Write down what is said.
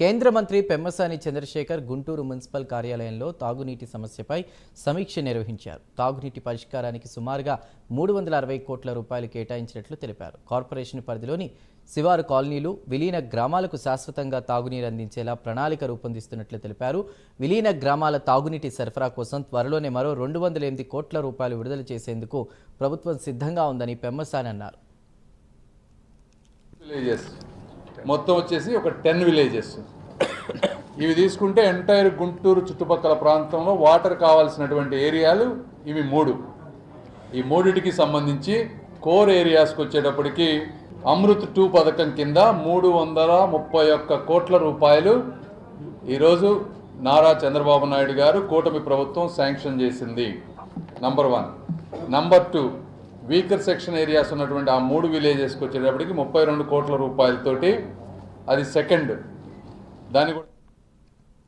కేంద్ర మంత్రి పెమ్మసాని చంద్రశేఖర్ గుంటూరు మున్సిపల్ కార్యాలయంలో తాగునీటి సమస్యపై సమీక్ష నిర్వహించారు. తాగునీటి పరిష్కారానికి సుమారుగా మూడు వందల అరవై కోట్ల రూపాయలు కేటాయించినట్లు తెలిపారు. కార్పొరేషన్ పరిధిలోని శివారు కాలనీలు విలీన గ్రామాలకు శాశ్వతంగా తాగునీరు అందించేలా ప్రణాళిక రూపొందిస్తున్నట్లు తెలిపారు. విలీన గ్రామాల తాగునీటి సరఫరా కోసం త్వరలోనే మరో రెండు వందల ఎనిమిది కోట్ల రూపాయలు విడుదల చేసేందుకు ప్రభుత్వం సిద్ధంగా ఉందని పెమ్మసాని అన్నారు. మొత్తం వచ్చేసి ఒక టెన్ విలేజెస్. ఇవి తీసుకుంటే ఎంటైర్ గుంటూరు చుట్టుపక్కల ప్రాంతంలో వాటర్ కావాల్సినటువంటి ఏరియాలు ఇవి మూడు. ఈ మూడిటికి సంబంధించి కోర్ ఏరియాస్కి వచ్చేటప్పటికి అమృత్ టూ పథకం కింద మూడు వందల ముప్పై ఒక్క కోట్ల రూపాయలు ఈరోజు నారా చంద్రబాబు నాయుడు గారు కూటమి ప్రభుత్వం శాంక్షన్ చేసింది. Number one number two weaker section areas ఉన్నటువంటి ఆ మూడు విలేజెస్కి వచ్చేటప్పటికి ముప్పై రెండు కోట్ల రూపాయలతోటి అది సెకండ్. దాని కూడా